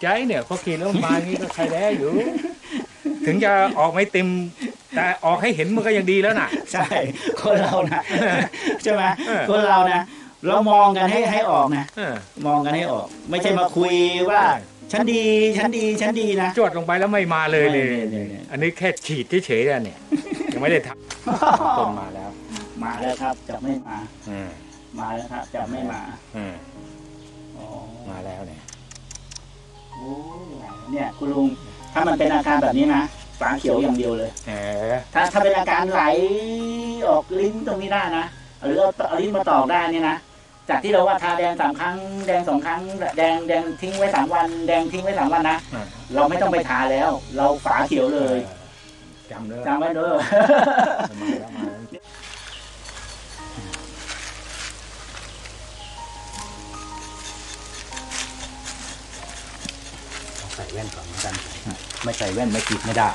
ใจเนี่ยพอขี่รถมาอย่างนี้ก็ใครแด้อยู่ ถึงจะออกไม่เต็ม แต่ออกให้เห็นมันก็ยังดีแล้วน่ะ ใช่คนเรานะใช่ไหมเออคนเรานะเรามองกันให้ให้ออกนะเออมองกันให้ออก ไม่ใช่มาคุยว่าฉันดีฉันดีฉันดีนะจวดลงไปแล้วไม่มาเลยเลยเนี่ยเนี่ยอันนี้แค่ฉีดเฉยๆอะเนี่ยยังไม่ได้ทำต้นมาแล้ว มาแล้วครับจะไม่มาอืมมาแล้วครับจะไม่มาอืมอ๋อมาแล้วเนี่ยโอ้ เนี่ยคุณลุงถ้ามันเป็นอาการแบบนี้นะฝาเขียวอย่างเดียวเลย แหมถ้าถ้าเป็นอาการไหลออกลิ้นตรงนี้ได้นะหรือเอาเอาลิ้นมาตอกได้นี่นะจากที่เราว่าทาแดงสามครั้งแดงสองครั้ง แดงแดงทิ้งไว้สามวัน แดงทิ้งไว้สามวันนะอะเราไม่ต้องไปทาแล้ว เราฝาเขียวเลยจำเลยจำไว้เด้อ มาแล้วมาแล้ว แว่นก่อนเหมือนกัน ไม่ใส่แว่นไม่กิดไม่ได้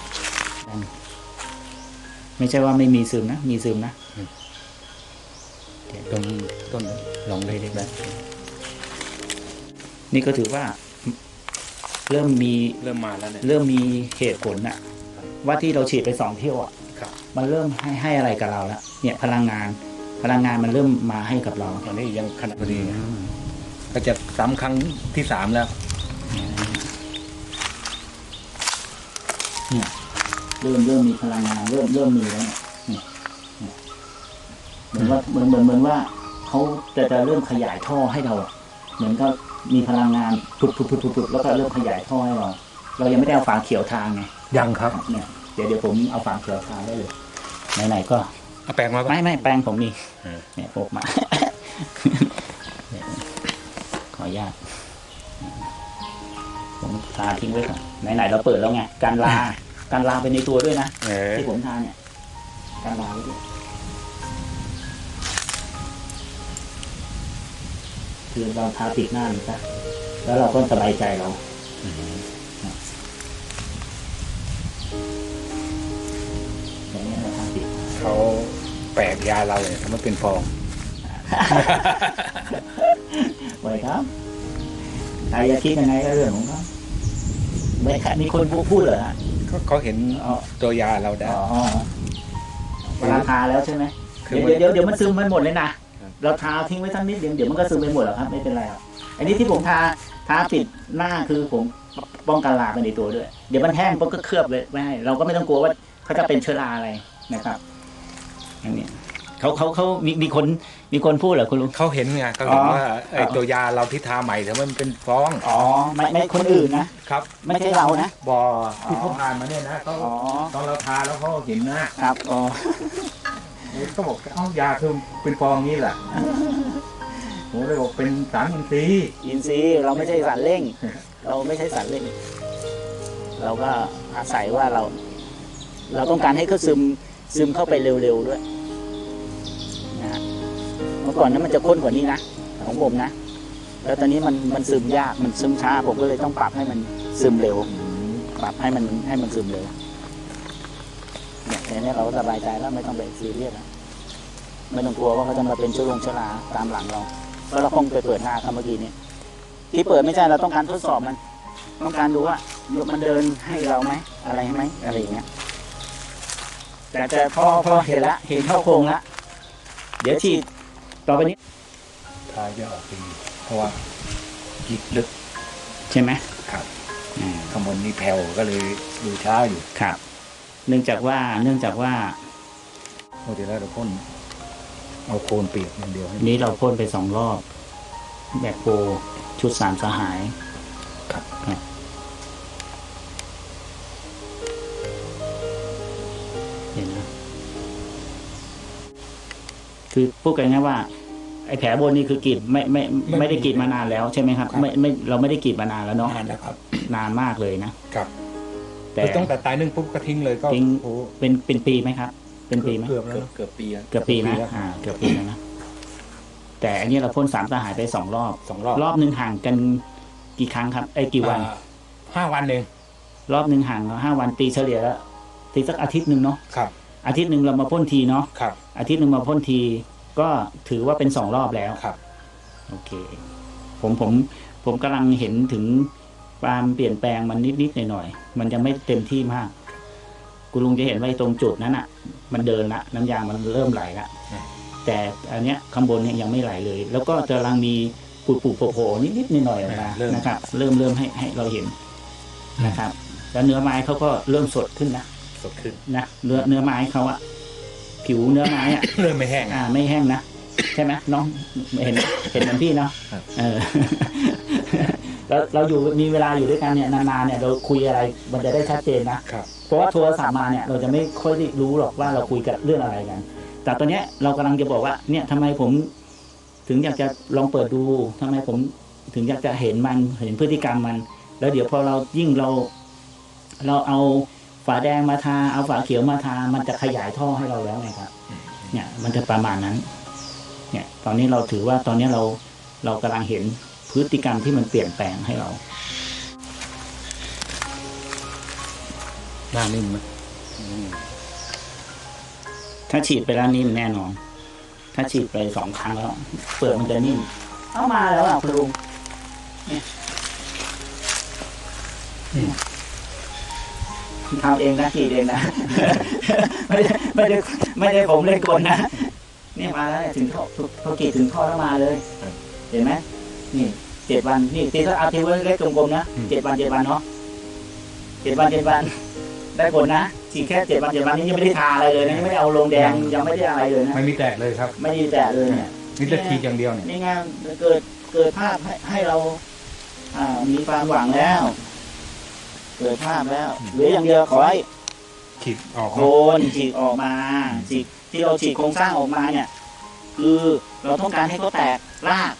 ไม่ใช่ว่าไม่มีซึมนะ มีซึมนะต้นต้นลองเลยดีไหมนี่ก็ถือว่า เริ่มมีเริ่มมาแล้วเนี่ยเริ่มมีเหตุผลน่ะว่าที่เราฉีดไปสองเที่ยวอะครับมันเริ่มให้ให้อะไรกับเราแล้วเนี่ยพลังงาน พลังงานมันเริ่มมาให้กับเราตอนนี้ยังขนาดพอดีไงก็จะซ้ำครั้งที่สามแล้ว เนี่ยเริ่มเริ่มมีพลังงานเริ่มเริ่มมีแล้วเนี่ยเนี่ยเหมือนว่าเหมือนเหมือนเหมือนว่าเขาจะจะเริ่มขยายท่อให้เราอะเหมือนก็มีพลังงานพุดพุดพุดพุดพุดแล้วก็เริ่มขยายท่อให้เรา เรายังไม่ได้เอาฝาเขียวทางไงยังครับเนี่ยเดี๋ยวเดี๋ยวผมเอาฝาเขียวทางได้เลยไหนๆก็เอาแปลงมาปะไม่ไม่แปลงผมมีอืมเนี่ยพกมาเนี่ยขออนุญาตผมทาทิ้งไว้ก่อนไหนๆเราเปิดแล้วไงการลา การลาไปในตัวด้วยนะเออที่ผมทาเนี่ยการลาไว้ด้วยคือเราทาติดหน้าเลยซะแล้วเราก็สบายใจเราอย่างนี้ยเราทาติดเขาแปลกยาเราเนี่ยทำให้เป็นฟองไว้ครับใครจะคิดยังไงก็เรื่องของเขาไม่ค่ะมีคนพูดเหรอฮะ ก็เขาเห็นอ๋อ ตัวยาเราได้ อ๋อเวลาทาแล้วใช่ไหมคือเดี๋ยวเดี๋ยวเดี๋ยวมันซึมไปหมดเลยนะเราทาทิ้งไว้สักนิดเดียวเดี๋ยวมันก็ซึมไปหมดแล้วครับไม่เป็นไรครับอันนี้ที่ผมทาทาปิดหน้าคือผมป้องกันลาไปในตัวด้วย เดี๋ยวมันแห้งปุ๊บก็เคลือบไว้ไว้ให้ เราก็ไม่ต้องกลัวว่าเขาจะเป็นเชื้อราอะไรนะครับอันนี้ เขาเขาเขามีมีคนมีคนพูดเหรอคุณลุง เขาเห็นไงเขาเห็นอ๋อ ว่าไอ้ตัวยาเราที่ทาใหม่แต่มันเป็นฟองอ๋อไม่ไม่คนอื่นนะ ครับไม่ใช่เรานะ บอที่เขาผ่านมาเนี่ยนะเขาอ๋อ ตอนเราทาแล้วเขาเห็นนะครับอ๋อเขาบอกเอ้ายาคือเป็นฟองนี้แหละผมเลยบอกเป็นสารอินทรีย์อินซีย์เราไม่ใช่สัตว์เร่ง เราไม่ใช่สัตว์เร่ง เราก็อาศัยว่าเรา เราต้องการให้เขาซึมซึมเข้าไปเร็วๆด้วยนะฮะเมื่อก่อนนั้นมันจะข้นกว่านี้นะของผมนะ แล้วตอนนี้มันมันซึมยากมันซึมช้า ผมก็เลยต้องปรับให้มันซึมเร็ว ปรับให้มันให้มันซึมเร็วเนี่ยแค่นี้เราสบายใจแล้วไม่ต้องไปซีเรียสแล้วไม่ต้องกลัวว่าเขาจะมาเป็นเชื้อลงเชื้อราตามหลังเราเพราะเราคงไปเปิดหน้าเขาเมื่อกี้นี้ที่เปิดไม่ใช่เราต้องการทดสอบมัน ต้องการดูว่ามันเดินให้เราไหมอะไรไหมอะไรอย่างเงี้ยแต่แต่พอพอเห็นละเห็นเข้าโครงละเดี๋ยวฉีด ต่อไปนี้ทาจะออกดีเพราะว่าจิตลึกใช่ไหมครับอืมข้างบนนี่แผ่วก็เลยดูช้าอยู่ครับ เนื่องจากว่าเนื่องจากว่าเมื่อที่แล้วเราพ่นเอาโคนเปียกอย่างเดียวให้นี้เราพ่นไปสองรอบ แบบโปรชุดสามสหาย ครับครับเห็นนะ คือพูดกันง่ายๆว่า ไอ้แผลบนนี่คือกรีดไม่ไม่ไม่ได้กรีดมานานแล้วใช่ไหมครับ ไม่ไม่เราไม่ได้กรีดมานานแล้วเนาะนานแล้วครับนานมากเลยนะครับแต่ คือตั้งแต่ตายนึ่งปุ๊บก็ทิ้งเลยก็ทิ้ง โอ้เป็นเป็นปีไหมครับ เป็นปีไหมเกือบแล้วเกือบปีอะเกือบปีนะแล้ว อ่าเกือบปีแล้วนะแต่อันนี้เราพ่นสามสหายไปสองรอบ สองรอบรอบหนึ่งห่างกันกี่ครั้งครับไอ้ยกี่วัน อ่าห้าวันเองรอบหนึ่งห่างกันห้าวันตีเฉลี่ยแล้วตีสักอาทิตย์หนึ่งเนาะครับอาทิตย์หนึ่งเรามาพ่นทีเนาะครับอาทิตย์หนึ่งมาพ่นที ก็ถือว่าเป็นสองรอบแล้วครับ โอเค ผมผมผมกำลังเห็นถึงความเปลี่ยนแปลงมันนิดๆหน่อยๆมันยังไม่เต็มที่มาก คุณลุงจะเห็นว่าไอ้ตรงจุดนั้นอะ มันเดินละน้ำยางมันเริ่มไหลละแต่อันเนี้ยข้างบนเนี่ยยังไม่ไหลเลย แล้วก็จะกำลังมีปุบๆโผล่ๆนิดๆหน่อยๆออกมานะครับ เริ่มเริ่มให้ให้เราเห็นนะครับ แล้วเนื้อไม้เขาก็เริ่มสดขึ้นนะ สดขึ้นนะเนื้อเนื้อไม้เขาอะ ผิวเนื้อไม้อะเริ่มไม่แห้งอ่า ไม่แห้งนะใช่ไหมน้องเห็นเห็นเหมือนพี่เนาะครับเออแล้วเราอยู่มีเวลาอยู่ด้วยกันเนี่ยนานๆเนี่ยเราคุยอะไรมันจะได้ชัดเจนนะครับเพราะว่าโทรศัพท์มาเนี่ยเราจะไม่ค่อยได้รู้หรอกว่าเราคุยกันเรื่องอะไรกัน แต่ตอนเนี้ยเรากำลังจะบอกว่าเนี่ยทำไมผม ถึงอยากจะลองเปิดดูทำไมผมถึงอยากจะเห็นมันเห็นพฤติกรรมมัน แล้วเดี๋ยวพอเรายิ่งเรา เราเอา ฝาแดงมาทา เอาฝาเขียวมาทา มันจะขยายท่อให้เราแล้วไงครับ เนี่ย มันจะประมาณนั้น เนี่ย ตอนนี้เราถือว่าตอนนี้เราเรากำลังเห็นพฤติกรรมที่มันเปลี่ยนแปลงให้เราหน้านิ่มไหมถ้าฉีดไปแล้วนิ่มแน่นอน ถ้าฉีดไปสองครั้งแล้ว เปลือกมันจะนิ่ม เอามาแล้วอะคุณลุงเนี่ย ทำเองนะฉีดเองนะ ไม่ได้ไม่ได้ไม่ได้ผมเล่นกลนะเนี่ยมาแล้วเนี่ยถึงท่อพอกรีดถึงท่อแล้วมาเลย เห็นไหมนี่เจ็ดวันนี่ทีถ้าเอาทีเล็กๆกลมๆนะเจ็ดวันเจ็ดวันเนาะเจ็ดวันเจ็ดวัน ได้ผลนะฉีดแค่เจ็ดวันเจ็ดวันนี้ยังไม่ได้ทาอะไรเลยนะยังไม่ได้เอาลงแดงยังไม่ได้อะไรเลยนะไม่มีแตกเลยครับ ไม่ได้แตะเลยเนี่ยมีแต่ฉีดอย่างเดียวเนี่ยนี่ไงเกิดเกิดภาพให้ให้เรา อ่ามีความหวังแล้ว เกิดภาพแล้วเหลืออย่างเดียวขอให้ฉีดออกโคนนฉีกออกมาฉีกที่เราฉีกโครงสร้างออกมาเนี่ย คือเราต้องการให้เขาแตกราก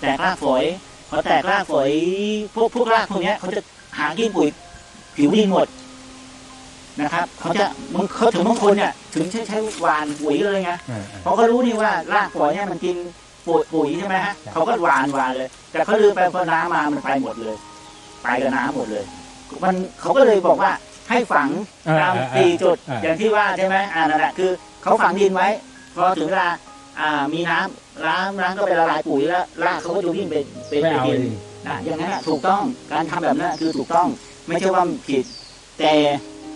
แตกรากฝอยพอแตกรากฝอยพวกพวกรากพวกเนี้ยเขาจะหากินปุ๋ยผิวดินหมดนะครับเขาจะมึงเขาถึงบางคนเนี่ยถึงใช้ใช้หวานปุ๋ยเลยไงเออเออเพราะเขารู้นี่ว่ารากฝอยเนี่ยมันกินปุ๋ยปุ๋ยใช่ไหมฮะครับเขาก็หวานหวานเลย แต่เขาลืมไปพอน้ำมามันไปหมดเลย ไปกับน้ำหมดเลย มันเขาก็เลยบอกว่าให้ฝังเออตามเออเออสี่จุดเอออย่างที่ว่าใช่ไหมอ่านั่นแหละคือเขาฝังดินไว้ พอถึงเวลาอ่ามีน้ำน้ำน้ำก็ไปละลายปุ๋ยแล้วรากเขาก็จะวิ่งไปไปไม่ไปเอาดินเลยนะอย่างนั้นน่ะถูกต้องการทำแบบนั้นนะคือถูกต้องไม่ใช่ว่าผิด แต่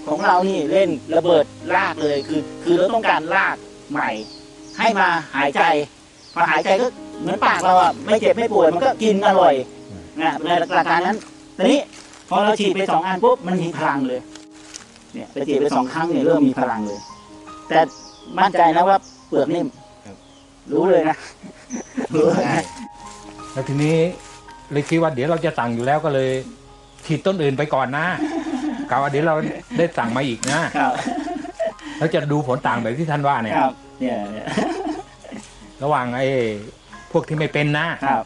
ของเรานี่เล่นระเบิดรากเลยคือ คือเราต้องการรากใหม่ ให้มาหายใจพอหายใจก็เหมือนปากเราอะไม่เจ็บไม่ปวดมันก็กินอร่อยนะในหลักการนั้นทีนี้ พอเราฉีดไปสองอันปุ๊บมันมีพลังเลย เนี่ยไปฉีดไปสองครั้งเนี่ยเริ่มมีพลังเลย แต่มั่นใจนะว่าเปลือกนิ่มรู้เลยนะรู้เลยนะแล้วทีนี้เลยคิดว่าเดี๋ยวเราจะสั่งอยู่แล้วก็เลยฉีดต้นอื่นไปก่อนนะกะว่าเดี๋ยวเราได้สั่งมาอีกนะครับแล้วจะดูผลต่างแบบที่ท่านว่าเนี่ยครับเนี่ยเนี่ย ระหว่างไอ้พวกที่ไม่เป็นนะครับ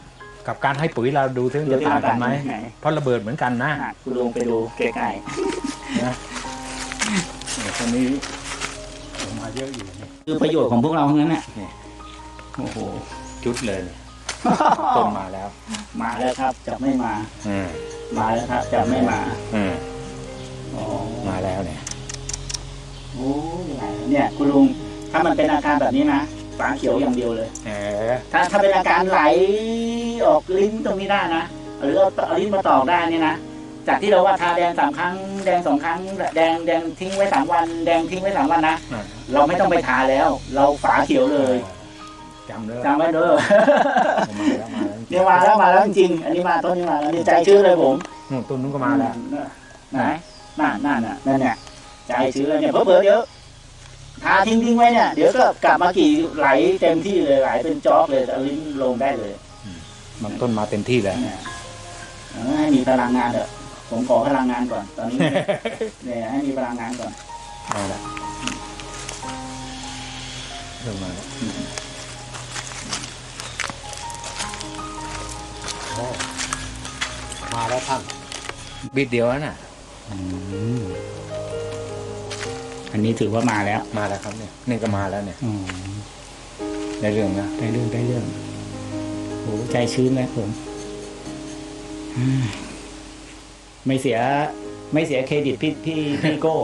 กับการให้ปุ๋ยเราดูซิว่าจะต่างกันไหมไหนเพราะระเบิดเหมือนกันนะอะคุณลุงไปดูใกล้เนี่ยตอนนี้ออกมาเยอะอยู่เนี่ยๆคือประโยชน์ของพวกเราทั้งนั้นน่ะนี่โอ้โหจุดเลยเนี่ยต้นมาแล้ว มาแล้วครับจะไม่มาอืมมาแล้วครับจะไม่มาอืมอ๋อมาแล้วเนี่ยโอ้ยเนี่ยคุณลุงถ้ามันเป็นอาการแบบนี้นะ ฝาเขียวอย่างเดียวเลย แหมถ้าถ้าเป็นอาการไหลออกลิ้นตรงนี้ได้นะหรือเอาเอาลิ้นมาตอกได้นี่นะจากที่เราว่าทาแดงสามครั้งแดงสองครั้ง แดงแดงทิ้งไว้สามวัน แดงทิ้งไว้สามวันนะอะเราไม่ต้องไปทาแล้ว เราฝาเขียวเลยจำเลยจำไว้เด้อมาแล้วมาแล้วเนี่ยมาแล้วมาแล้วจริงๆอันนี้มาต้นนี้มาแล้วนี่ใจชื้นเลยผมนู่นต้นนู้นก็มาแล้ว ไหนนั่นนั่นน่ะนั่นเนี่ยใจชื้นเลยเนี่ยเพิ่เดี๋ยว ทาทิ้งทิ้งไว้เนี่ย เดี๋ยวก็กลับมากี่ไหลเต็มที่เลยไหลเป็นจ๊อกเลยเอาลิ้นลงได้เลยมันต้นมาเต็มที่แล้วเนี่ยเออให้มีพลังงานเถอะผมขอพลังงานก่อน ตอนนี้เนี่ยให้มีพลังงานก่อนมาแล้วเริ่มมาแล้วโอ้มาแล้วท่านบิดเดียวแล้วน่ะอั นนี้ถือว่ามาแล้วมาแล้วครับเนี่ยนี่ก็มาแล้วเนี่ยอ๋อในเรื่องนะได้เรื่องได้เรื่องโอ้ใจชื้นเลยผมอืมไม่เสีย ไม่เสียเครดิตพี่พี่พี่โก้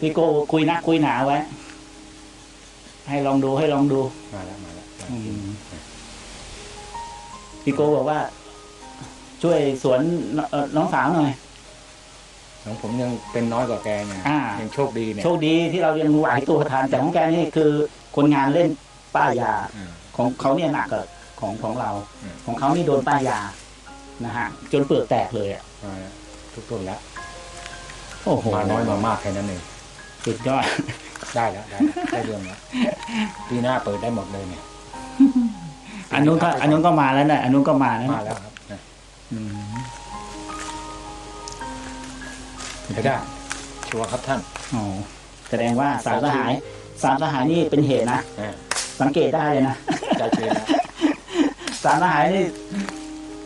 พี่โก้คุยนักคุยหนาไว้ ให้ลองดูให้ลองดูมาแล้วมาแล้วอืมพี่โก้บอกว่า ช่วยสวนเอ่อน้องสาวหน่อย ของผมยังเป็นน้อยกว่าแกไงอ่า ยังโชคดีเนี่ยโชคดีที่เรายังไหวตัวทันแต่ของแกนี่คือคนงานเล่นป้ายยาอืมของเขาเนี่ยหนักกว่าของของเรา อืม ของเขานี่โดนป้ายยานะฮะจนเปลือกแตกเลยอะมาทุกต้นแล้วโอ้โหมาน้อยมามากแค่นั้นเองสุดยอด ได้แล้วได้แล้วได้เรื่องแล้วปีหน้าเปิดได้หมดเลยเนี่ยอันนู้นก็อันนู้นก็มาแล้วนะอันนู้นก็มาแล้วนะมาแล้วครับนะอืม ไปได้ ชัวร์ครับท่านโอ้แสดงว่าสารสหายสารสหายนี่เป็นเหตุนะอ่าสังเกตได้เลยนะใจเย็นนะ สารสหายนี่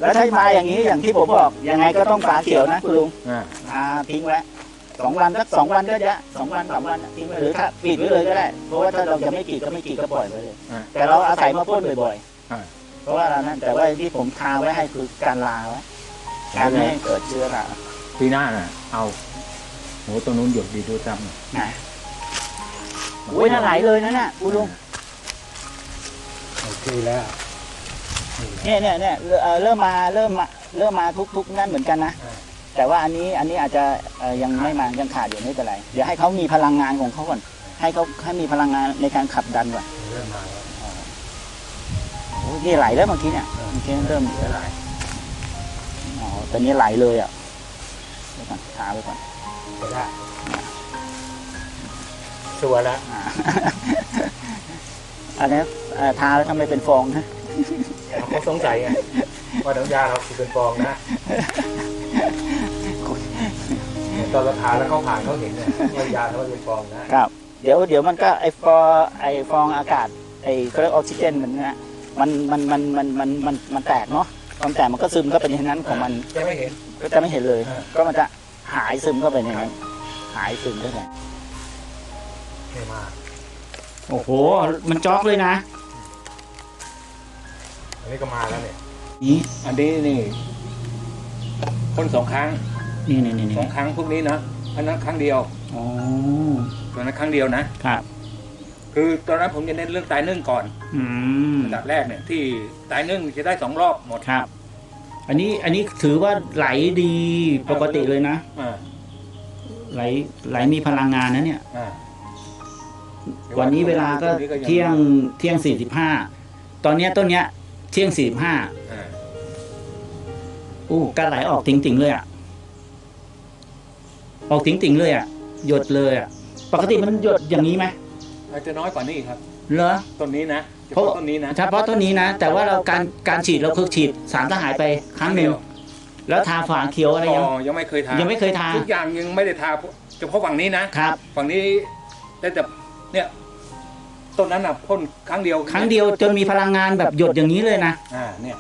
แล้วถ้ามาอย่างนี้อย่างที่ผมบอกยังไงก็ต้องฝาเขียวนะคุณลุงอ่าอ่าทิ้งไว้สองวันสักสองวันก็จะสองวันสามวันทิ้งไว้หรือถ้าปิดไว้เลยก็ได้เพราะว่าถ้าเราจะไม่กรีดก็ไม่กรีดก็ปล่อยไปเลย อ่าแต่เราอาศัยมาพ่นบ่อยอ่า ๆ เพราะว่าเรานั่นแต่ว่าที่ผมทาไว้ให้คือการลาไว้การไม่ให้เกิดเชื้อราปีหน้าน่ะ เอาโหตรงนู้นหยดดีดูซ้ำนะโอ้ยน่าไหลเลยนะเนี่ยคุณลุงโอเคแล้วเนี่ยเนี่ยเนี่ยเอ่อเริ่มมาเริ่มมาเริ่มมาทุกทุกนั่นเหมือนกันนะอ่าแต่ว่าอันนี้อันนี้อาจจะเอ่อยังไม่มายังขาดอยู่ไม่เป็นไรเดี๋ยวให้เขามีพลังงานของเขาก่อน ให้เขาให้มีพลังงานในการขับดันก่อนเริ่มมาแล้วโอ้ยนี่ไหลแล้วเมื่อกี้เนี่ยเมื่อกี้เริ่มเดี๋ยวไหลอ๋อตอนนี้ไหลเลยอะเดี๋ยว ก่อนทาไปก่อนก็ได้ชัวร์แล้วอ่า อันนี้เอ่อทาแล้วทำไมเป็นฟองฮะเขาสงสัยไงว่าน้ำยาเราคือเป็นฟองนะตอนเราทาแล้วเขาผ่านเขาเห็นเนี่ยว่ายาเขาเป็นฟองนะครับ เดี๋ยวเดี๋ยวมันก็ไอฟอไอฟองอากาศ ไอเขาเรียกออกซิเจนมันนะมันมันมันมันมันมันมันแตกเนาะความแตกมันก็ซึมเข้าไปในนั้นของมันจะไม่เห็น ก็จะไม่เห็นเลยอ่าก็มันจะหายซึมเข้าไปในนั้นหายซึมเข้าไปไม่มากโอ้โห มันจ๊อกเลยนะ อันนี้ก็มาแล้วเนี่ยนี่อันนี้นี่พ่นสองครั้งนี่นี่นี่สองครั้งพวกนี้นะอันนั้นครั้งเดียวอ๋อตัวนั้นครั้งเดียวนะครับ คือตอนนั้นผมจะเน้นเรื่องตายนึ่งก่อน อืมอันดับแรกเนี่ยที่ตายนึ่งจะได้สองรอบหมดครับ อันนี้อันนี้ถือว่าไหลดีปกติเลยนะ อ่าไหลไหลมีพลังงานนะเนี่ย อ่าวันนี้เวลาก็ตัวนี้ยังเที่ยงเที่ยงสี่สิบห้าตอนเนี้ยต้นเนี้ย เที่ยงสี่สิบห้าอ่าอู้การไหลออกติ่งๆเลยอะ ออกติ่งๆเลยอะ หยดเลยอะ ปกติมันหยดอย่างนี้ไหมอาจจะน้อยกว่านี้ครับ เหรอ ต้นนี้นะ เฉเพราะพาะต้นนี้นะเฉพาะต้นนี้นะ แต่ว่าเราการการฉีดเราคือฉีดสารทหายไปครั้งหนึ่งแล้วทาฝาเขียวอะไรอ๋ยังอยังไม่เคยทายังไม่เคยทาทุกอย่างยังไม่ได้ทาเฉพาะฝั่งนี้นะครับ ฝั่งนี้ได้แต่เนี่ยต้นนั้นน่ะพ่นครั้งเดียวครั้งเดียวจนมีพลังงานแบบหยดอย่างนี้เลยนะอ่าเนี่ย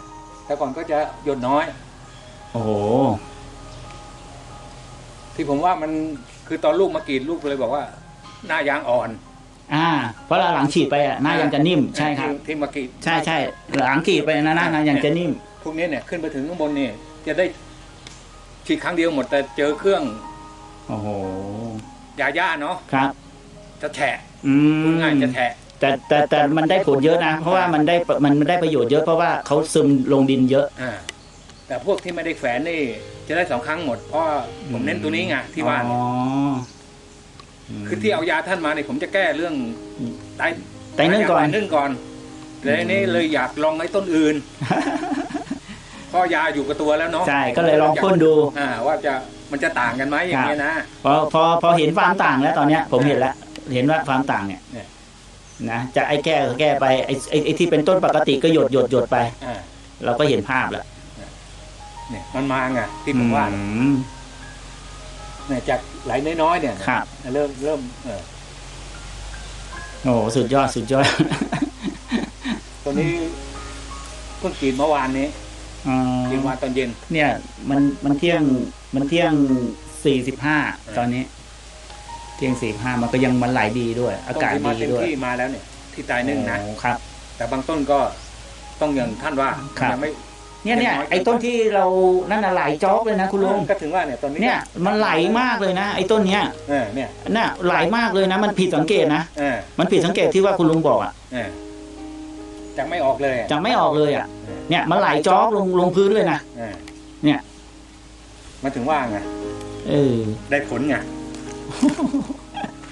แต่ก่อนก็จะหยดน้อย โอ้โหที่ผมว่ามันคือตอนลูกมากรีดลูกเลยบอกว่า หน้ายางอ่อน อ่าเพราะเราหลังฉีดไปอะหน้ายังจะนิ่มใช่ครับ ที่ที่มากรีดใช่ใช่หลังฉีดไปนะหน้านะยังจะนิ่ม พวกนี้เนี่ยขึ้นไปถึงข้างบนเนี่ยจะได้ฉีดครั้งเดียวหมดแต่เจอเครื่องโอ้โหยาย่าเนาะครับ จะแฉะอืพูดมง่ายจะแฉะแต่แต่แต่มันได้ผลเยอะนะ เพราะว่ามันได้มันมันได้ประโยชน์เยอะเพราะว่าเขาซึมลงดินเยอะ อ่าแต่พวกที่ไม่ได้แฝนนี่จะได้สองครั้งหมดเพราะผมเน้นตัวนี้ไงที่ว่าอ๋อ คือที่เอายาท่านมาเนี่ยผมจะแก้เรื่องไตแต่นึ่งก่อนไตนึ่งก่อนแต่อันนี้เลยอยากลองไอ้ต้นอื่นเพราะยาอยู่กับตัวแล้วเนาะใช่ก็เลยลองพ่นดูอ่าว่าจะมันจะต่างกันไหมอย่างเงี้ยนะพอพอพอเห็นความต่างแล้วตอนเนี้ย ผมเห็นแล้วเห็นว่าความต่างเนี่ยเนี่ยนะจะไอ้แก้ก็แก้ไปไอ้ไอ้ไอ้ที่เป็นต้นปกติก็หยดหยดหยดไปอ่าเราก็เห็นภาพแล้วเนี่ยมันมาไงที่ผมว่าอืมเนี่ยจาก ไหลน้อยๆเนี่ยครับ เริ่มเริ่มเออโอ้โหสุดยอดสุดยอดตัวนี้เพิ่งกรีดเมื่อวานนี้อ๋อกรีดวันตอนเย็น เนี่ย มันมันเที่ยงมันเที่ยงสี่สิบห้าตอนนี้ เที่ยงสี่ห้ามันก็ยังมันไหลดีด้วย อาต้นกาศที่มาดีเต็มด้วยที่มาแล้วเนี่ย ที่ตายนึ่งนะโอ้ครับ แต่บางต้นก็ต้องอย่างท่านว่าครับยังไม่ เนี่ยเนี่ยน้อยไอ้ต้นที่เรานั่นน่ะไหลจ๊อกเลยนะคุณลุงก็ถึงว่าเนี่ยตอนนี้เนี่ยมันไหลมากเลยนะไอ้ต้นเนี้ยเออเนี่ยน่ะไหลมากเลยนะ มันผิดสังเกตนะเออมันผิดสังเกตที่ว่าคุณลุงบอกอะเออจะไม่ออกเลยจะไม่ออกเลยอะเนี่ยมันไหลจ๊อกลงลงพื้นเลยนะเออเนี่ยมาถึงว่าไงเออ ได้ผลไง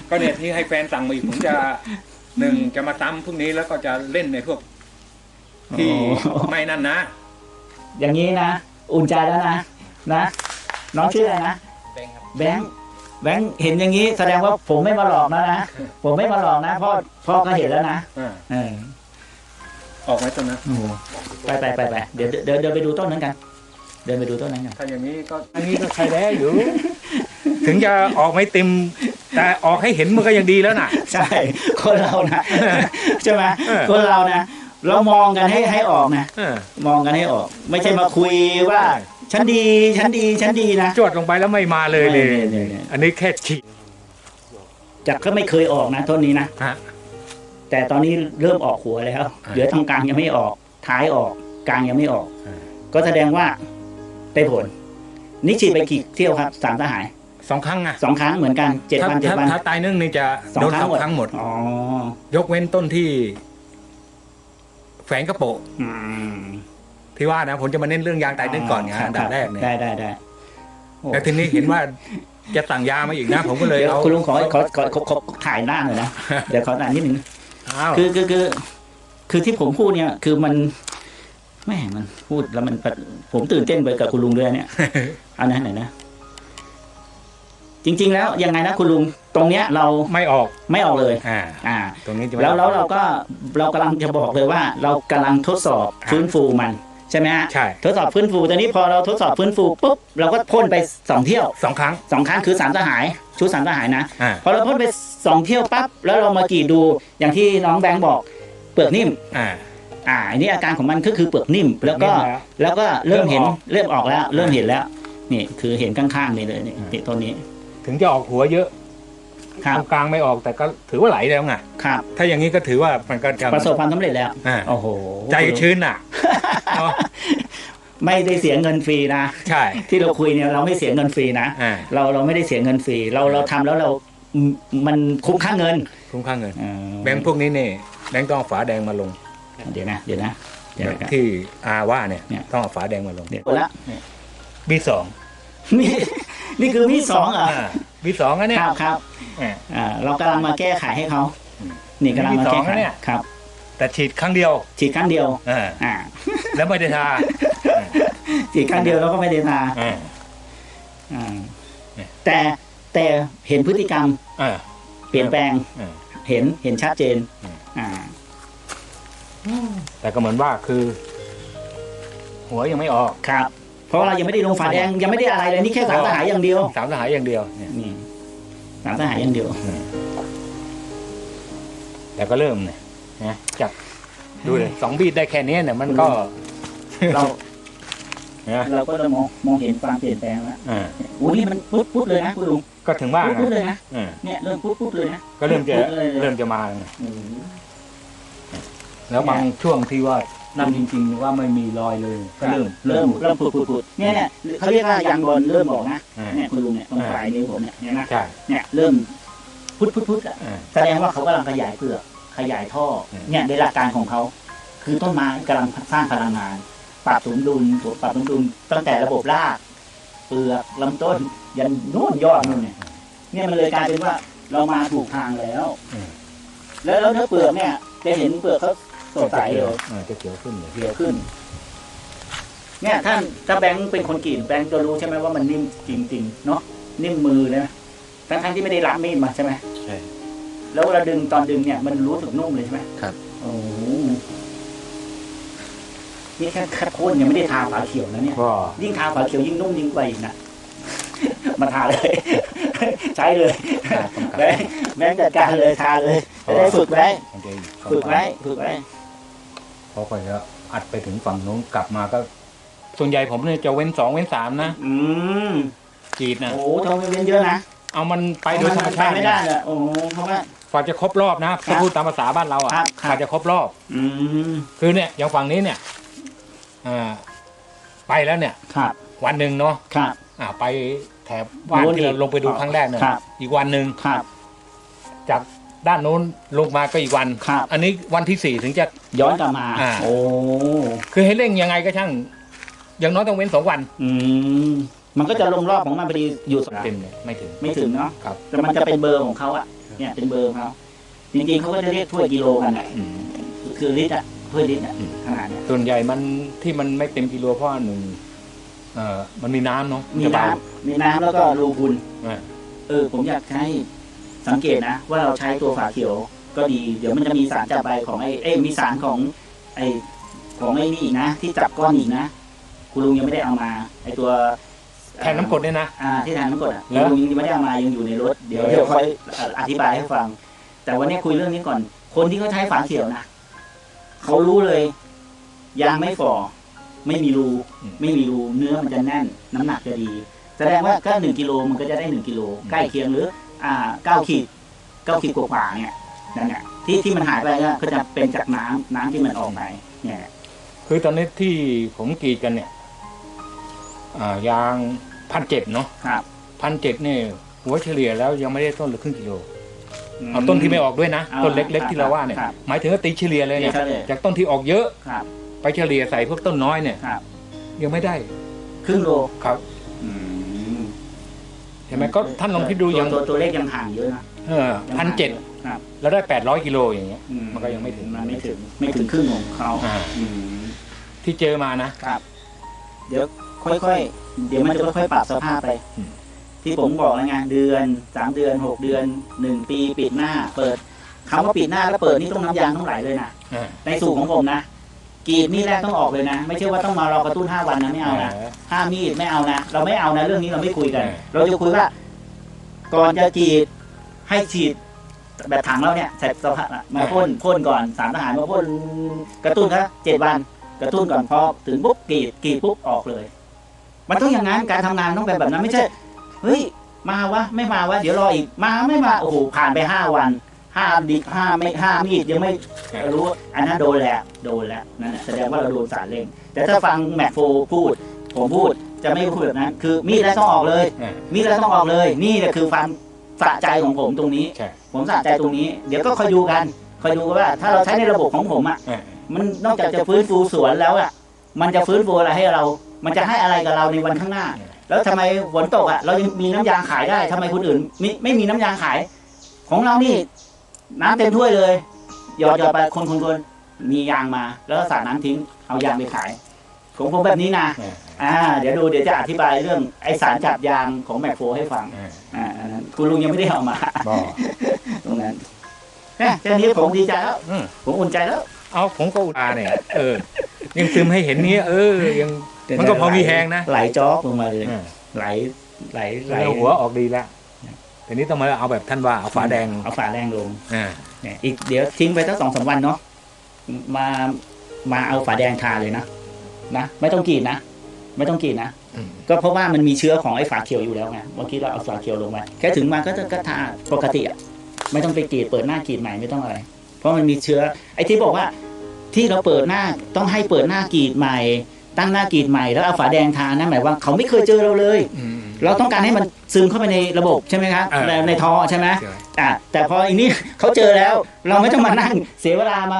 ก็เนี่ยที่ให้แฟนสั่งมาอีกผมจะหนึ่งจะมาซ้ำพรุ่งนี้แล้วก็จะเล่นในพวกที่อ๋อไม่นั่นนะ อย่างนี้นะ อุ่นใจแล้วนะนะ น้องชื่ออะไรนะแบงค์แบงค์เห็นอย่างนี้แสดงว่าผมไม่มาหลอกนะนะผมไม่มาหลอกนะพ่อพ่อก็เห็นแล้วนะอ่าเออออกไหมต้นนะโอ้โหไปไปไปไปเดี๋ยวเดี๋ยวเดินไปดูต้นนั้นกัน เดินไปดูต้นนั้นกันถ้าอย่างนี้ก็อันนี้ก็ใช้ได้อยู่ ถึงจะออกไม่เต็ม แต่ออกให้เห็นมันก็ยังดีแล้วน่ะ ใช่ คนเรานะใช่ไหมเออ คนเรานะ เรามองกันให้ให้ออกนะเออมองกันให้ออก ไม่ใช่มาคุยว่าฉันดีฉันดีฉันดีนะจวดลงไปแล้วไม่มาเลยเลยไม่ไม่ไม่อันนี้แค่ฉีดจากก็ไม่เคยออกนะต้นนี้นะฮะแต่ตอนนี้เริ่มออกหัวแล้วอ่าเหลือทางกลางยังไม่ออก ท้ายออกกลางยังไม่ออกอ่าก็แสดงว่าได้ผล นี่ฉีดไปกี่เที่ยวครับสามทหารสองครั้งอะสองครั้งเหมือนกันเจ็ดถ้าวันเจ็ดถ้าวันถ้าตายนึ่งนี่จะสองโดนครั้สงองครั้งหมดอ๋อยกเว้นต้นที่ แฝงกระโปะอืมที่ว่านะผมจะมาเน้นเรื่องยางตายนึ่งก่อนไงครับอันดับแรกเนี่ยได้ได้ได้โอ้แล้วทีนี้เห็นว่าจะสั่งยามาอีกนะ ผมก็เลยเดี๋ยวเอาคุณลุงขอขอขอขอขอถ่ายหน้าหน่อยนะเดี๋ยวขอถ่ายนิดนึงอ้าวคือคือคือคือที่ผมพูดเนี่ย คือมันแม่มันพูดแล้วมันผมตื่นเต้นไปกับคุณลุงด้วยเนี่ยเอานะไหนนะจริง ๆ แล้วยังไงนะคุณลุง ตรงเนี้ยเราไม่ออกไม่ออกเลยอ่าอ่าตรงนี้จะไม่แล้วออกแล้วเราก็เรากำลังจะบอกเลยว่า เรากำลังทดสอบฟื้นฟูมันใช่ไหมฮะใช่ทดสอบฟื้นฟูตอนนี้พอเราทดสอบฟื้นฟูปุ๊บเราก็พ่นไปสองเที่ยว สองครั้ง สองครั้งคือสามสหายชุดสามสหายนะอ่า พอเราพ่นไปสองเที่ยวปั๊บแล้วเรามากรีดดูอย่างที่น้องแบงค์บอกเปลือกนิ่ม อ่า อ่าอันนี้อาการของมันก็คือเปลือกนิ่ม แล้วก็เปลือกนิ่มแล้วแล้วก็เริ่มเห็นเริ่มออกเริ่มออกแล้ว เริ่มเห็นแล้ว นี่คือเห็นข้างๆนี่เลยนี่อ่านี่ต้นนี้ ถึงจะออกหัวเยอะ ครัตบรงกลางไม่ออกแต่ก็ถือว่าไหลแล้วไงครับ ถ้าอย่างนี้ก็ถือว่ามันก็จะประสบความสำเร็จแล้วอ่าโอ้โห ใจชื้นอะเนอะ ไม่ได้เสียเงินฟรีนะ ใช่ ที่เราคุยเนี่ยเราไม่เสียเงินฟรีนะอ่า เราเราไม่ได้เสียเงินฟรี เราเราทำแล้วเราอืมมันคุ้มค่าเงินคุ้มค่าเงิน อ่าแบงค์พวกนี้เนี่ยแบงค์ต้องเอาฝาแดงมาลงเดี๋ยวนะ เดี๋ยวนะเดี๋ยวแบบนะที่อาว่าเนี่ยเนี่ย ต้องเอาฝาแดงมาลงเดี๋ยวละบีสอง นี่นี่คือมีดสองเหรอ บีสองอันเนี้คยรับครับอ่าอ่าเรากำลังมาแก้ไขให้เขาอืมนี่กำลังมาแก้มีดสองไขนะเนี่ยครับ แต่ฉีดครั้งเดียว ฉีดครั้งเดียวอ่าอ่าแล้วไม่ได้ทาฉีดครั้งเดียวแล้วก็ไม่ได้ทาอ่าอ่าเนี่ยแต่แต่เห็นพฤติกรรมอ่าเปลี่ยนแปลงอ่าเห็นเห็นชัดเจนอืมอ่าแต่ก็เหมือนว่าคือ หัวยังไม่ออกครับเพ ราะว่าเรายังไม่ได้ลงฝาแดงยังไม่ได้อะไรเลยนี่แค่สามสหายอย่างเดียวสามสหายอย่างเดียวเนี่ยนี่สามสหายอย่างเดียวแต่ก็เริ่มเนี่ยนะจากดูเลยสองบีดได้แค่นี้เนี่ยมันก็เรานะเราก็จะมองมองเห็นความเปลี่ยนแปลงแล้วอ่าอู้นี่มันปุ๊บปุ๊บเลยนะคุณลุงก็ถึงว่าปุ๊บปุ๊บไงเลยนะอ่าเนี่ยเริ่มปุ๊บปุ๊บเลยนะก็เริ่มจะปุ๊บเลยเริ่มจะมาไงอืมแล้วบางช่วงที่ว่า นั่นจริงๆว่าไม่มีรอยเลยก็เริ่มเริ่มเริ่มผุดผุดผุดเนี่ยเนี่ยเขาเรียกว่ายางบอลเริ่มออกนะอ่าเนี่ยคุณลุงเนี่ยตรงปลายนิ้วผมเนี่ยเห็นไหมใช่เนี่ยเริ่มพุดพุดพุดอะอ่าแสดงว่าเขากำลังขยายเปลือกขยายท่ออมเนี่ยในหลักการของเขา คือต้นไม้กำลังสร้างพลังงาน ปรับสมดุลปรับสมดุลตั้งแต่ระบบราก เปลือกลำต้น ยันโน่นยอดนู่นเนี่ย เนี่ยมันเลยกลายเป็นว่าเรามาถูกทางแล้วอืมแล้วแล้วเนื้อเปลือกเนี่ยจะเห็นเปลือกเขา สดใสเลยอ่าจะเขียวขึ้นเลยเขียวขึ้น เนี่ยท่านถ้าแบงค์เป็นคนกรีดแบงค์จะรู้ใช่ไหมว่ามันนิ่มจริงๆเนาะนิ่มมือเลยนะทั้งทั้งๆที่ไม่ได้รับมีดมาใช่ไหมใช่แล้วเวลาดึงตอนดึงเนี่ย มันรู้สึกนุ่มเลยใช่ไหมครับโอ้โหนี่แค่แค่พ่นยังไม่ได้ทาฝาเขียวนะเนี่ยก็ยิ่งทาฝาเขียวยิ่งนุ่มยิ่งกว่าอีกนะมาทาเลย ใช้เลยแบงค์แบงค์จัดการเลยทาเลยจะได้ฝึกไว้มันจะฝึกไว้ฝึกไว้ พอไปแล้วอัดไปถึงฝั่งนู้นกลับมาก็ ส่วนใหญ่ผมเนี่ยจะเว้นสองเว้นสามนะอืมจีดนะโอ้โหทำไมเป็นเยอะนะเอามันไปโดยธรรมชาติไม่ได้เลยโอ้โหเพราะว่า กว่าจะครบรอบนะถ้าพูดตามภาษาบ้านเราอะครับครับ กว่าจะครบรอบ อืมคือเนี่ยอย่างฝั่งนี้เนี่ยอ่าไปแล้วเนี่ย ครับวันหนึ่งเนาะครับ อ่าไปแถบบ้านโน่นที่เราอีกลงไปดูครั้งแรกเนี่ยครับ อีกวันหนึ่งครับ จาก ด้านโน้นลงมาก็อีกวัน ครับ อันนี้วันที่สี่ถึงจะ ย้อนกลับมา อ่า โอ้คือให้เร่งยังไงก็ช่าง อย่างน้อยต้องเว้นสองวันอืมมันก็จะลงรอบของมันพอดีอยู่สเต็มเลยไม่ถึง ไม่ถึงเนาะครับ แต่มันจะเป็นเบอร์ของเขาอะเนี่ยเป็นเบอร์ของเขาจริงๆเขาก็จะเรียกถ้วยกิโลกันอะอืมคือลิตรอะถ้วยลิตรอะอืม ขนาดเนี้ย ส่วนใหญ่มันที่มันไม่เต็มกิโลเพราะว่าหนึ่งเอ่อมันมีน้ำเนาะมีจะเบาน้ำมีน้ำแล้วก็รูพุนอ่า เออผมอยากให้ สังเกตนะ ว่าเราใช้ตัวฝาเขียวก็ดี เดี๋ยวมันจะมีสารจับใบของไอ้เอ้ยมีสารของไอ้ของไอ้นี่อีกนะ ที่จับก้อนอีกนะ คุณลุงยังไม่ได้เอามา ไอ้ตัวแทนน้ำกรดเนี่ยนะ อ่าที่แทนน้ำกรดอะเหรอลุงยังไม่ได้เอามายังอยู่ในรถ เดี๋ยวเดี๋ยวค่อยอธิบายให้ฟัง แต่วันนี้คุยเรื่องนี้ก่อน คนที่เขาใช้ฝาเขียวนะเขารู้เลยยางไม่ฝ่อไม่มีรูไม่มีรูเนื้อมันจะแน่น น้ำหนักจะดี แสดงว่าก็หนึ่งกิโลมันก็จะได้หนึ่งกิโลใกล้เคียงหรือ อ่าเก้าขีดเก้าขีดกว่าๆเนี่ยนั่นแหละที่ที่มันหายไปเนี่ยก็จะเป็นจากน้ำน้ำที่มันออกไปเนี่ยคือตอนนี้ที่ผมกรีดกันเนี่ย อ่ายางพันเจ็ดเนาะครับพันเจ็ดเนี่ยหัวเฉลี่ยแล้วยังไม่ได้ต้นละครึ่งกิโลเอาต้นที่ไม่ออกด้วยนะอ่าต้นเล็ก ๆ ที่เราว่าเนี่ยครับหมายถึงว่าตีเฉลี่ยเลยเนี่ยตีเฉลี่ย จากต้นที่ออกเยอะครับ ไปเฉลี่ยใส่พวกต้นน้อยเนี่ย ครับ ยังไม่ได้ครึ่งโลครับ อืม เห็นไหมก็ท่านลองคิดดูตัวอย่างตัวตัวเลขยังห่างเยอะนะเออพันเจ็ดครับแล้วได้แปดร้อยกิโลอย่างเงี้ยอืมันก็ยังไม่ถึงมันไม่ถึงไม่ถึงครึ่งของเขาอ่าอืมที่เจอมานะครับ เดี๋ยวค่อยๆ เดี๋ยวมันจะค่อยๆปรับสภาพไปอืมที่ผมบอกแล้วไงเดือนสามเดือนหกเดือนหนึ่งปีปิดหน้า เปิดคำว่าปิดหน้าแล้วเปิดนี่ต้องน้ำยางต้องไหลเลยนะอ่าในสูตรของผมนะ กรีดนี่แรกต้องออกเลยนะ ไม่ใช่ว่าต้องมารอกระตุ้นห้าวันนะไม่เอานะห้ามีดไม่เอานะเราไม่เอานะเรื่องนี้เราไม่คุยกันเออเราจะคุยว่าก่อนจะกรีดให้ฉีดแบบถังเราเนี่ยใส่สภาพอะมาพ่นพ่นก่อนสารทหารมาพ่นกระตุ้นก็เจ็ดวันกระตุ้นก่อนพอถึงปุ๊บกรีดกรีดปุ๊บออกเลย มันต้องอย่างนั้นการทำงานต้องเป็นแบบนั้นไม่ใช่เฮ้ยมาวะไม่มาวะเดี๋ยวรออีกมาไม่มาโอ้โหผ่านไปห้าวัน ห้าดิห้าไม่ห้ามีดยังไม่รู้ อันนั้นโดนแล้วโดนแล้วนั่นแหละแสดงว่าเราโดนสารเร่ง แต่ถ้าฟังแมทโฟพูด ผมพูดจะไม่พูดแบบนั้น คือมีดแล้วต้องออกเลยอ่ามีดแล้วต้องออกเลย นี่แหละคือความสะใจของผมตรงนี้ใช่ผมสะใจตรงนี้ เดี๋ยวก็คอยดูกันคอยดูว่า ถ้าเราใช้ในระบบของผมอะอ่ามันนอกจากจะฟื้นฟูสวนแล้วอะ มันจะฟื้นฟูอะไรให้เรา มันจะให้อะไรกับเราในวันข้างหน้า แล้วทำไมฝนตกอะ เรายังมีน้ำยางขายได้ทำไมคนอื่นไม่ไม่มีน้ำยางขาย ของเรานี่ น้ำเต็มถ้วยเลยหยอดหยอดไปคนคนคนมียางมา แล้วก็สาดน้ำทิ้งเอายางไปขายของผมแบบนี้นะอ่าอ่าเดี๋ยวดูเดี๋ยวจะอธิบายเรื่องไอสารจับยางของแมคโฟให้ฟังอ่าอ่าอันนั้นคุณลุงยังไม่ได้เอามาบอกตรงนั้นแค่แค่นี้ผมดีใจแล้วอืมผมอุ่นใจแล้ว เอาผมก็อุตาเนี่ยเออ ยังซึมให้เห็นนี้เออ ยังมันก็พอมีแหงนะไหลจ๊อกลงมาเลยอ่าไหลไหลไหลแล้วหัวออกดีแล้ว แต่นี้ต้องมาเอาแบบท่านว่าเอาฝาแดงเอาฝาแดงลงอ่าเนี่ยอีกเดี๋ยวทิ้งไปสักสองสามวันเนาะมามาเอาฝาแดงทาเลยนะนะไม่ต้องกรีดนะไม่ต้องกรีดนะอืมก็เพราะว่ามันมีเชื้อของไอ้ฝาเขียวอยู่แล้วไงเมื่อกี้เราเอาฝาเขียวลงไปแค่ถึงมาก็จะก็ทาปกติอะไม่ต้องไปกรีดเปิดหน้ากรีดใหม่ไม่ต้องอะไร เพราะมันมีเชื้อ ไอ้ที่บอกว่าที่เราเปิดหน้าต้องให้เปิดหน้ากรีดใหม่ ตั้งหน้ากรีดใหม่แล้วเอาฝาแดงทานั่นหมายว่าเขาไม่เคยเจอเราเลยอืม เราต้องการให้มันซึมเข้าไปในระบบใช่ไหมครับเออในในท่อใช่ไหมใช่ อะแต่พออีกนี่เขาเจอแล้วเราไม่ต้องมานั่งเสียเวลามา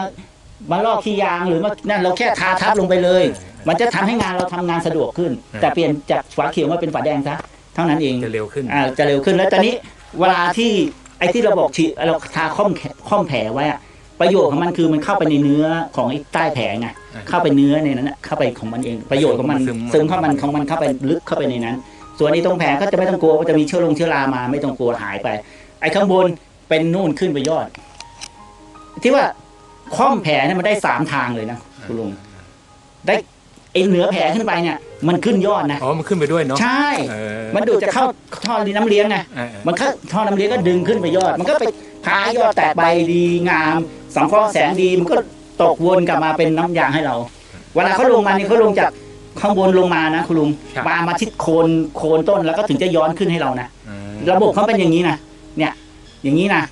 มาลอกขี้ยางหรือมานั่นเราแค่ทาทับลงไปเลย มันจะทำให้งานเราทำงานสะดวกขึ้น แต่เปลี่ยนจากฝาเขียวมาเป็นฝาแดงซะเท่านั้นเอง จะเร็วขึ้น อ่าจะเร็วขึ้นแล้วตอนนี้เวลาที่ไอ้ที่เราบอกฉีดเราทาค่อมแขค่อมแผลไว้อะประโยชน์ของมันคือมันเข้าไปในเนื้อของไอ้ใต้แผลไงอ่าเข้าไปเนื้อในนั้นน่ะเข้าไปของมันเอง ประโยชน์ของมันซึมซึมเข้ามันของมันเข้าไปลึกเข้าไปในนั้น ส่วนไอ้ตรงแผลก็จะไม่ต้องกลัวว่าจะมีเชื้อลงเชื้อรามา ไม่ต้องกลัวหายไป ไอ้ข้างบนเป็นนู่นขึ้นไปยอด ที่ว่าค่อมแผลเนี่ยมันได้สามทางเลยนะคุณลุงได้ไอ้เหนือแผลขึ้นไปเนี่ยมันขึ้นยอดนะอ๋อมันขึ้นไปด้วยเนาะใช่เออมันดูดจะเข้าท่อน้ำเลี้ยงไงเออเออมันเข้าท่อน้ำเลี้ยงก็ดึงขึ้นไปยอด มันก็ไปพายอดแตกใบดีงามสังเคราะห์แสงดีมันก็ตกวนกลับมาเป็นน้ำยางให้เรา เวลาเขาลงมานี่เขาลงจาก ข้างบนลงมานะคุณลุงครับมามาชิดโคนโคนต้นแล้วก็ถึงจะย้อนขึ้นให้เรานะอืมระบบเขาเป็นอย่างนี้นะเนี่ย อย่างนี้นะ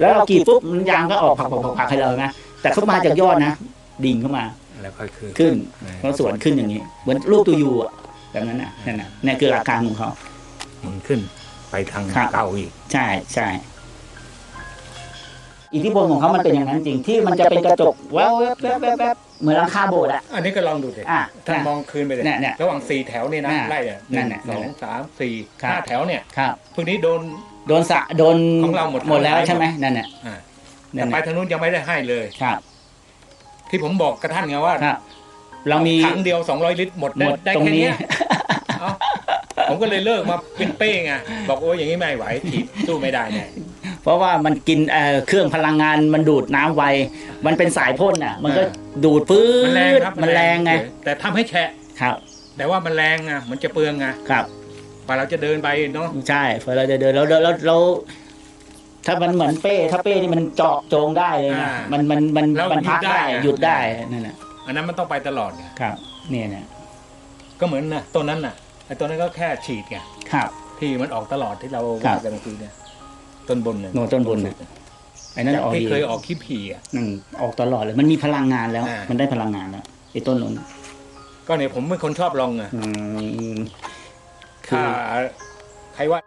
แล้วเรากรีดปุ๊บน้ำยางก็ออกผักผักผักผักให้เรานะแต่เขามาจากยอดนะดิ่งเข้ามาแล้วค่อยขึ้นขึ้นเออเขาสวนขึ้นอย่างนี้ เหมือนลูกตัวยูอะแบบนั้นนะนั่นนะนี่คืออาการของเขา หมุนขึ้นไปทางครับ เก่าอีก ใช่ใช่ อิทธิพลของเขามันเป็นอย่างนั้นจริงที่มันจะเป็นกระจกแววแวบแวบแวบแวบเหมือนหลังคาโบสถ์อะ อันนี้ก็ลองดูสิอะท่านมองคืนไปเลยเนี่ยเนี่ยระหว่างสี่แถวนี่นะอะไล่เนี่ยหนั่นึ่นงน่ะสองสามสี่ครับ ห้าแถวเนี่ยครับ พวกนี้โดน โดนสะโดนของเราหมด หมดแล้วหมดใช่ไหมนั่นน่ะอ่านั่แต่นไปน่ะทางนู้นยังไม่ได้ให้เลย ครับที่ผมบอกกับท่านไงว่าครับ เรามีถังเดียวสองร้อยลิตรหมดหมดได้ตรงแค่นี้ เนี้ยเอ้าผมก็เลยเลิกมาเป็นเป้ไงบอกโอ้ยอย่างนี้ไม่ไหวถีบสู้ไม่ได้เนี่ย เพราะว่ามันกินเอ่อเครื่องพลังงานมันดูดน้ำไว มันเป็นสายพ่นอะ มันก็ดูดปื้มันแรงดครับมันแรงไงแต่ทำให้แฉะ ครับแต่ว่ามันแรงอะมันจะเปลืองไงครับ กว่าเราจะเดินไปเนาะ ใช่พอเราจะเดินแล้วแล้วเราถ้ามันเหมือนเป้ถ้าเป้นี่มันเจาะโจงได้เลยนะมันมันมันมันพักได้หยุดได้นั่นแหละอันนั้นมันต้องไปตลอดไงครับเนี่ยเนี่ยก็เหมือนนะต้นนั้นน่ะไอ้ต้นนั้นก็แค่ฉีดไงครับ ที่มันออกตลอดที่เราครับ ว่ากันเมื่อกี้เนี่ย ต้นบนเนี่ยโน่นต้นบนน่ะไอ้นั่นออกที่ดีเคยออกขี้ผีอะ นั่นออกตลอดเลยมันมีพลังงานแล้ว อ่ามั มันได้พลังงานแล้วไอ้ต้นนู้นก็เนี่ยผมเป็นคนชอบลองอะอืม คืถ้าอใครว่า